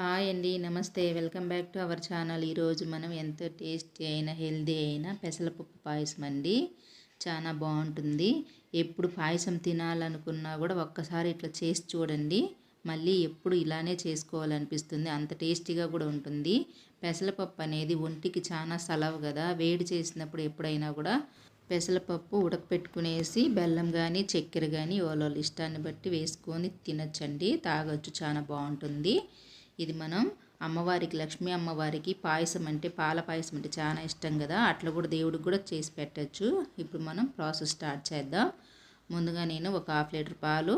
Hi అండి నమస్తే. Welcome back to our channel. ఈరోజు మనం ఎంతో టేస్టీ అయిన హెల్దీ అయిన పెసలపప్పు పాయసం అండి. చాలా బాగుంటుంది. ఎప్పుడు పాయసం తినాలనుకున్నా కూడా ఒక్కసారి ఇట్లా చేసి చూడండి. మళ్ళీ ఎప్పుడు ఇలానే చేసుకోవాలనిపిస్తుంది. అంత టేస్టీగా కూడా ఉంటుంది. పెసరపప్పు అనేది ఒంటికి చాలా సలవు కదా. వేడి చేసినప్పుడు ఎప్పుడైనా కూడా పెసలపప్పు ఉడకపెట్టుకునేసి బెల్లం కానీ చక్కెర కానీ వాళ్ళ ఇష్టాన్ని బట్టి వేసుకొని తినచ్చండి. తాగొచ్చు చాలా బాగుంటుంది. ఇది మనం అమ్మవారికి లక్ష్మీ అమ్మవారికి పాయసం అంటే పాల పాయసం అంటే చాలా ఇష్టం కదా. అట్లా కూడా దేవుడికి కూడా చేసి పెట్టచ్చు. ఇప్పుడు మనం ప్రాసెస్ స్టార్ట్ చేద్దాం. ముందుగా నేను ఒక హాఫ్ లీటర్ పాలు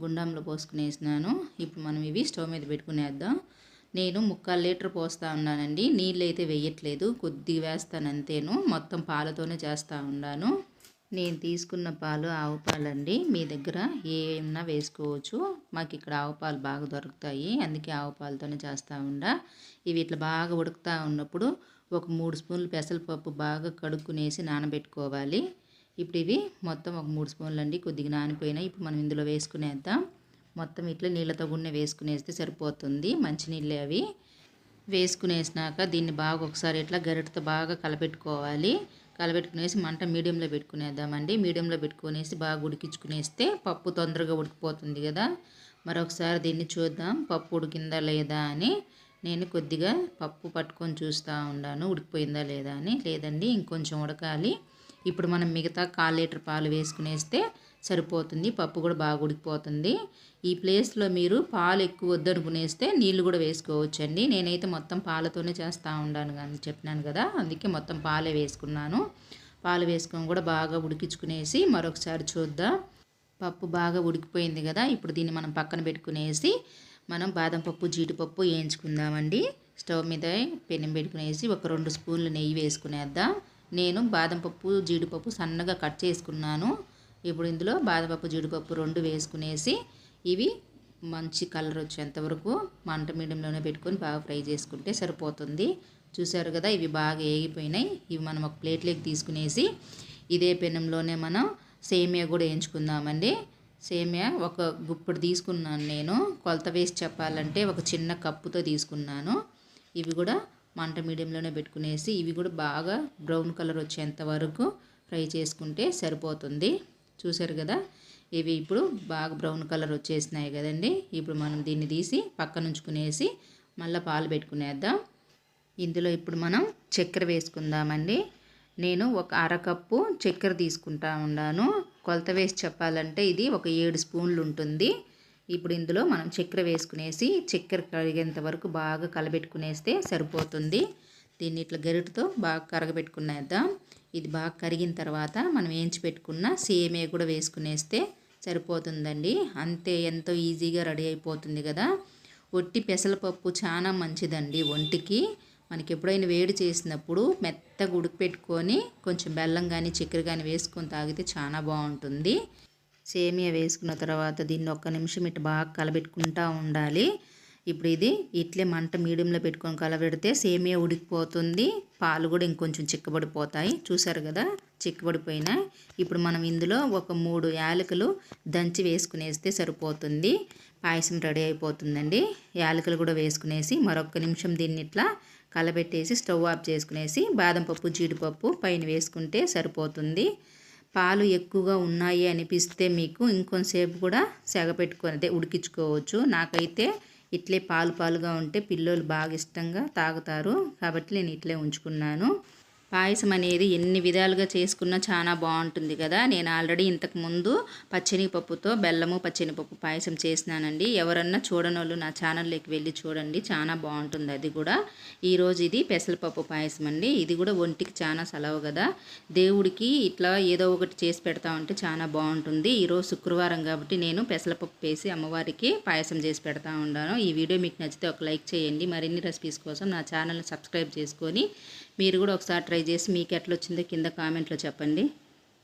గుండంలో పోసుకునేసినాను. ఇప్పుడు మనం ఇవి స్టవ్ మీద పెట్టుకునేద్దాం. నేను ముక్కాలు లీటర్ పోస్తూ ఉన్నానండి. నీళ్ళు అయితే వేయట్లేదు. కొద్దిగా వేస్తాను అంతేను. మొత్తం పాలతోనే చేస్తూ ఉన్నాను. నేను తీసుకున్న పాలు ఆవు పాలండి. మీ దగ్గర ఏమన్నా వేసుకోవచ్చు. మాకు ఇక్కడ ఆవు పాలు బాగా దొరుకుతాయి. అందుకే ఆవు పాలతోనే చేస్తూ ఉండ. ఇవి ఇట్లా బాగా ఉడుకుతూ ఉన్నప్పుడు ఒక మూడు స్పూన్లు పెసరపప్పు బాగా కడుక్కునేసి నానబెట్టుకోవాలి. ఇప్పుడు ఇవి మొత్తం ఒక మూడు స్పూన్లు అండి. కొద్దిగా నానిపోయినాయి ఇప్పుడు మనం ఇందులో వేసుకునేద్దాం. మొత్తం ఇట్లా నీళ్ళతో గున్నె వేసుకునేస్తే సరిపోతుంది. మంచినీళ్ళే అవి. వేసుకునేసినాక దీన్ని బాగా ఒకసారి ఇట్లా గరిటతో బాగా కలపెట్టుకోవాలి. కలబెట్టుకునేసి మంట మీడియంలో పెట్టుకునేద్దామండి. మీడియంలో పెట్టుకునేసి బాగా ఉడికించుకునేస్తే పప్పు తొందరగా ఉడికిపోతుంది కదా. మరొకసారి దీన్ని చూద్దాం. పప్పు ఉడికిందా లేదా అని. నేను కొద్దిగా పప్పు పట్టుకొని చూస్తూ ఉన్నాను. ఉడికిపోయిందా లేదా అని. లేదండి ఇంకొంచెం ఉడకాలి. ఇప్పుడు మనం మిగతా కాల్ లీటర్ పాలు వేసుకునేస్తే సరిపోతుంది పప్పు కూడా బాగా ఉడికిపోతుంది. ఈ ప్లేస్లో మీరు పాలు ఎక్కువ వద్దనుకునేస్తే నీళ్ళు కూడా వేసుకోవచ్చండి. నేనైతే మొత్తం పాలతోనే చేస్తూ ఉండాను కానీ చెప్పినాను కదా అందుకే మొత్తం పాలే వేసుకున్నాను. పాలు వేసుకొని కూడా బాగా ఉడికించుకునేసి మరొకసారి చూద్దాం. పప్పు బాగా ఉడికిపోయింది కదా ఇప్పుడు దీన్ని మనం పక్కన పెట్టుకునేసి మనం బాదం పప్పు జీడిపప్పు వేయించుకుందామండి. స్టవ్ మీద పెనం పెట్టుకునేసి ఒక రెండు స్పూన్లు నెయ్యి వేసుకునేద్దాం. నేను బాదం పప్పు జీడిపప్పు సన్నగా కట్ చేసుకున్నాను. ఇప్పుడు ఇందులో బాదపప్పు జీడిపప్పు రెండు వేసుకునేసి ఇవి మంచి కలర్ వచ్చేంతవరకు మంట మీడియంలోనే పెట్టుకొని బాగా ఫ్రై చేసుకుంటే సరిపోతుంది. చూసారు కదా ఇవి బాగా వేగిపోయినాయి ఇవి మనం ఒక ప్లేట్లోకి తీసుకునేసి ఇదే పెనంలోనే మనం సేమియా కూడా వేయించుకుందామండి. సేమియా ఒక గుప్పుడు తీసుకున్నాను నేను. కొలత వేసి చెప్పాలంటే ఒక చిన్న కప్పుతో తీసుకున్నాను. ఇవి కూడా మంట మీడియంలోనే పెట్టుకునేసి ఇవి కూడా బాగా బ్రౌన్ కలర్ వచ్చేంత వరకు ఫ్రై చేసుకుంటే సరిపోతుంది. చూసారు కదా? ఇవి ఇప్పుడు బాగా బ్రౌన్ కలర్ వచ్చేసినాయి కదండి. ఇప్పుడు మనం దీన్ని తీసి పక్కన ఉంచుకునేసి మళ్ళీ పాలు పెట్టుకునేద్దాం. ఇందులో ఇప్పుడు మనం చక్కెర వేసుకుందామండి. నేను ఒక అరకప్పు చక్కెర తీసుకుంటా ఉన్నాను. కొలత వేసి చెప్పాలంటే ఇది ఒక ఏడు స్పూన్లు ఉంటుంది. ఇప్పుడు ఇందులో మనం చక్కెర వేసుకునేసి చక్కెర కరిగేంత వరకు బాగా కలబెట్టుకునేస్తే సరిపోతుంది. దీన్ని ఇట్లా గరిటతో బాగా కరగబెట్టుకునేద్దాం. ఇది బాగా కరిగిన తర్వాత మనం వేయించి పెట్టుకున్న సేమే కూడా వేసుకునేస్తే సరిపోతుందండి. అంతే ఎంతో ఈజీగా రెడీ అయిపోతుంది కదా. ఒట్టి పెసరపప్పు చాలా మంచిదండి ఒంటికి. మనకి ఎప్పుడైనా వేడి చేసినప్పుడు మెత్తగా ఉడికిపెట్టుకొని కొంచెం బెల్లం కానీ చక్కెర కానీ వేసుకొని తాగితే చాలా బాగుంటుంది. సేమియా వేసుకున్న తర్వాత దీన్ని ఒక్క నిమిషం ఇటు బాగా కలబెట్టుకుంటూ ఉండాలి. ఇప్పుడు ఇది ఇట్లే మంట మీడియంలో పెట్టుకొని కలబెడితే సేమియా ఉడికిపోతుంది. పాలు కూడా ఇంకొంచెం చిక్కబడిపోతాయి. చూసారు కదా? చిక్కబడిపోయినా. ఇప్పుడు మనం ఇందులో ఒక మూడు యాలకులు దంచి వేసుకునేస్తే సరిపోతుంది. పాయసం రెడీ అయిపోతుందండి. యాలకులు కూడా వేసుకునేసి మరొక నిమిషం దీన్ని ఇట్లా కలబెట్టేసి స్టవ్ ఆఫ్ చేసుకునేసి బాదం పప్పు జీడిపప్పు పైన వేసుకుంటే సరిపోతుంది. పాలు ఎక్కువగా ఉన్నాయి అనిపిస్తే మీకు ఇంకొంతసేపు కూడా సెగ పెట్టుకొని అదే ఉడికించుకోవచ్చు. నాకైతే ఇట్లే పాలు పాలుగా ఉంటే పిల్లలు బాగా ఇష్టంగా తాగుతారు. కాబట్టి నేను ఇట్లే ఉంచుకున్నాను. పాయసం అనేది ఎన్ని విధాలుగా చేసుకున్నా చాలా బాగుంటుంది కదా. నేను ఆల్రెడీ ఇంతకు ముందు పచ్చనిపప్పుతో బెల్లము పచ్చనిపప్పు పాయసం చేసినానండి. ఎవరన్నా చూడనోళ్ళు నా ఛానల్లోకి వెళ్ళి చూడండి. చాలా బాగుంటుంది అది కూడా. ఈరోజు ఇది పెసరపప్పు పాయసం అండి. ఇది కూడా ఒంటికి చాలా సెలవు కదా. దేవుడికి ఇట్లా ఏదో ఒకటి చేసి పెడతా ఉంటే చాలా బాగుంటుంది. ఈరోజు శుక్రవారం కాబట్టి నేను పెసరపప్పు వేసి అమ్మవారికి పాయసం చేసి పెడతా ఉన్నాను. ఈ వీడియో మీకు నచ్చితే ఒక లైక్ చేయండి. మరిన్ని రెసిపీస్ కోసం నా ఛానల్ని సబ్స్క్రైబ్ చేసుకొని మీరు కూడా ఒకసారి ట్రై చేసి మీకు ఎట్లా వచ్చిందో కింద కామెంట్లో చెప్పండి.